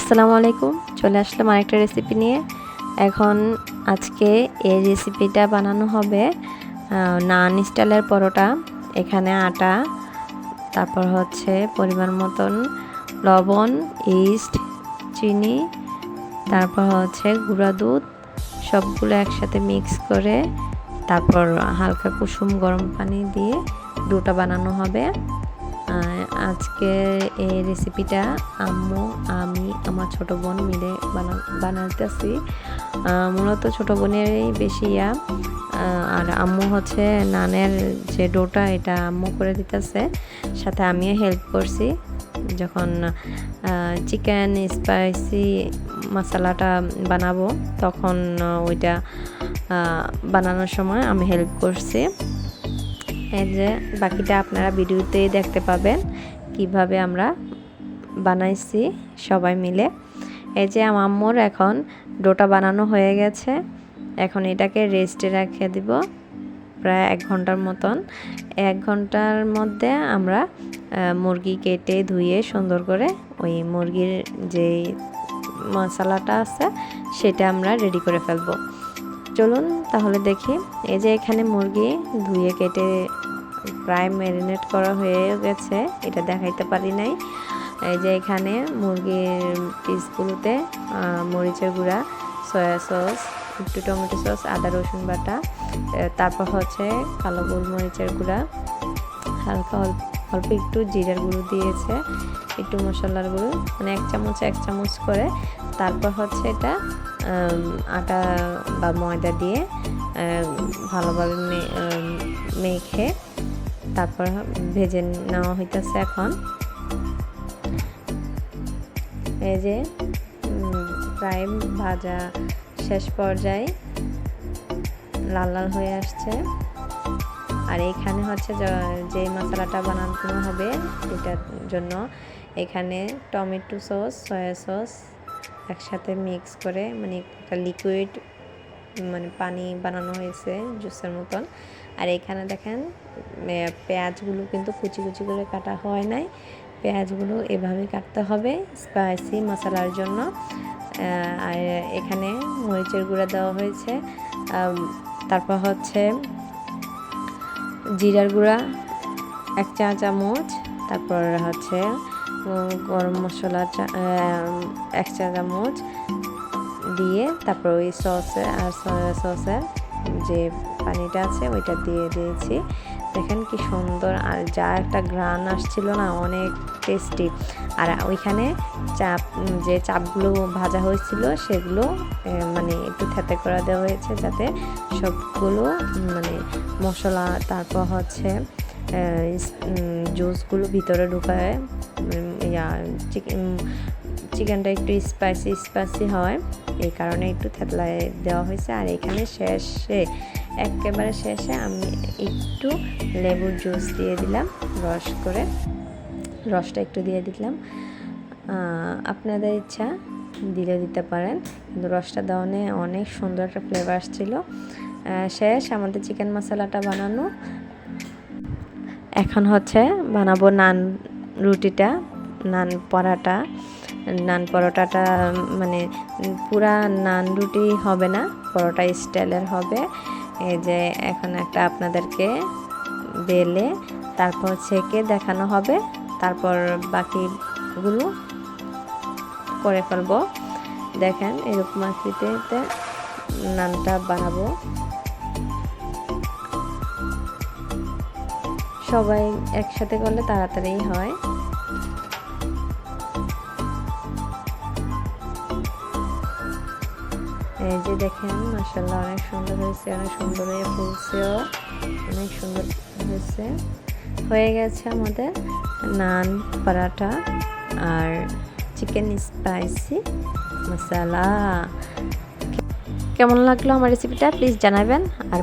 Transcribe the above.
আসসালামু আলাইকুম। চলে আসলাম আরেকটা রেসিপি নিয়ে। এখন আজকে এই রেসিপিটা বানানো হবে নান স্টাইলের পরোটা, এখানে আটা, তারপর হচ্ছে পরিমাণ মতন লবণ ইস্ট চিনি, তারপর হচ্ছে গুঁড়া দুধ, সবগুলো একসাথে মিক্স করে তারপর হালকা কুসুম গরম পানি দিয়ে ডোটা বানানো হবে। আজকে এই রেসিপিটা আম্মু, আমি, আমার ছোট বোন মিলে বানা বানাতেছি মূলত ছোট বোনেরই বেশি ইয়া। আর আম্মু হচ্ছে নানের যে ডোটা, এটা আম্মু করে দিতেছে। সাথে আমিও হেল্প করছি। যখন চিকেন স্পাইসি মশলাটা বানাবো, তখন ওইটা বানানোর সময় আমি হেল্প করছি। এই যে বাকিটা আপনারা ভিডিওতেই দেখতে পাবেন কীভাবে আমরা বানাইছি সবাই মিলে। এই যে আম্মুর এখন ডোটা বানানো হয়ে গেছে। এখন এটাকে রেস্টে রেখে দিব প্রায় এক ঘণ্টার মতন। এক ঘণ্টার মধ্যে আমরা মুরগি কেটে ধুয়ে সুন্দর করে ওই মুরগির যে মশলাটা আছে সেটা আমরা রেডি করে ফেলব। চলুন তাহলে দেখি। এই যে এখানে মুরগি ধুয়ে কেটে প্রায় ম্যারিনেট করা হয়ে গেছে, এটা দেখাইতে পারি নাই। এই যে এখানে মুরগির পিসগুলোতে মরিচের গুঁড়া, সয়া সস, একটু টমেটো সস, আদা রসুন বাটা তারপর হচ্ছে কালো গোলমরিচের গুঁড়া, হালকা অল্প একটু জিরার গুঁড়ো দিয়েছে, একটু মশলার গুঁড়ো মানে এক চামচ এক চামচ করে। তারপর হচ্ছে এটা আটা বা ময়দা দিয়ে ভালোভাবে মেখে তারপর ভেজে নেওয়া হইতেছে এখন। এই যে প্রায় ভাজা শেষ পর্যায়ে লাল লাল হয়ে আসছে। আর এখানে হচ্ছে যে মশলাটা বানানো হবে, এটার জন্য এখানে টমেটো সস, সয়া সস একসাথে মিক্স করে মানে একটা লিকুইড মানে পানি বানানো হয়েছে জুসের মতন। আর এখানে দেখেন পেঁয়াজগুলো কিন্তু কুচি কুচি করে কাটা হয় নাই। পেঁয়াজগুলো এভাবে কাটতে হবে স্পাইসি মশলার জন্য। আর এখানে মরিচের গুঁড়া দেওয়া হয়েছে। তারপর হচ্ছে জিরার গুঁড়া, এক চা চামচ, তারপর হচ্ছে গরম মশলা এক চা চামচ দিয়ে তারপর ওই সসে আর সয়া সসের যে পানিটা আছে ওইটা দিয়ে দিয়েছি। দেখেন কি সুন্দর, আর যা একটা গ্রান আসছিল না, অনেক টেস্টি আর ওইখানে চাপ যে চাপগুলো ভাজা হয়েছিল সেগুলো মানে একটু থেতে করে দেওয়া হয়েছে যাতে সবগুলো মানে মশলা, তারপর হচ্ছে জুসগুলো ভিতরে ঢুকায় ইয়া চিকেন চিকেনটা একটু স্পাইসি স্পাইসি হয়। এই কারণে একটু থেতলায় দেওয়া হয়েছে। আর এখানে শেষে, একেবারে শেষে আমি একটু লেবুর জুস দিয়ে দিলাম, রস করে। রসটা একটু দিয়ে দিলাম। আপনাদের ইচ্ছা দিলে দিতে পারেন। কিন্তু রসটা দেওয়ানে অনেক সুন্দর একটা ফ্লেভার আসছিল। শেষ আমাদের চিকেন মশলাটা বানানো। এখন হচ্ছে বানাবো নান রুটিটা, নান পরাটা। নান পরোটাটা মানে পুরা নান রুটি হবে না, পরোটা স্টাইলের হবে। এই যে এখন একটা আপনাদেরকে বেলে, তারপর ছেঁকে দেখানো হবে, তারপর বাকিগুলো করে ফেলব। দেখেন এরকম আকৃতিতে নানটা বানাবো। সবাই একসাথে করলে তাড়াতাড়ি হয়। এই যে দেখেন মাসাল্লাহ অনেক সুন্দর হয়েছে, অনেক সুন্দর হয়ে ফুলছেও অনেক সুন্দর হয়েছে। হয়ে গেছে আমাদের নান, পরাঠা আর চিকেন স্পাইসি মশালা কেমন লাগল আমার রেসিপিটা প্লিজ জানাবেন। আর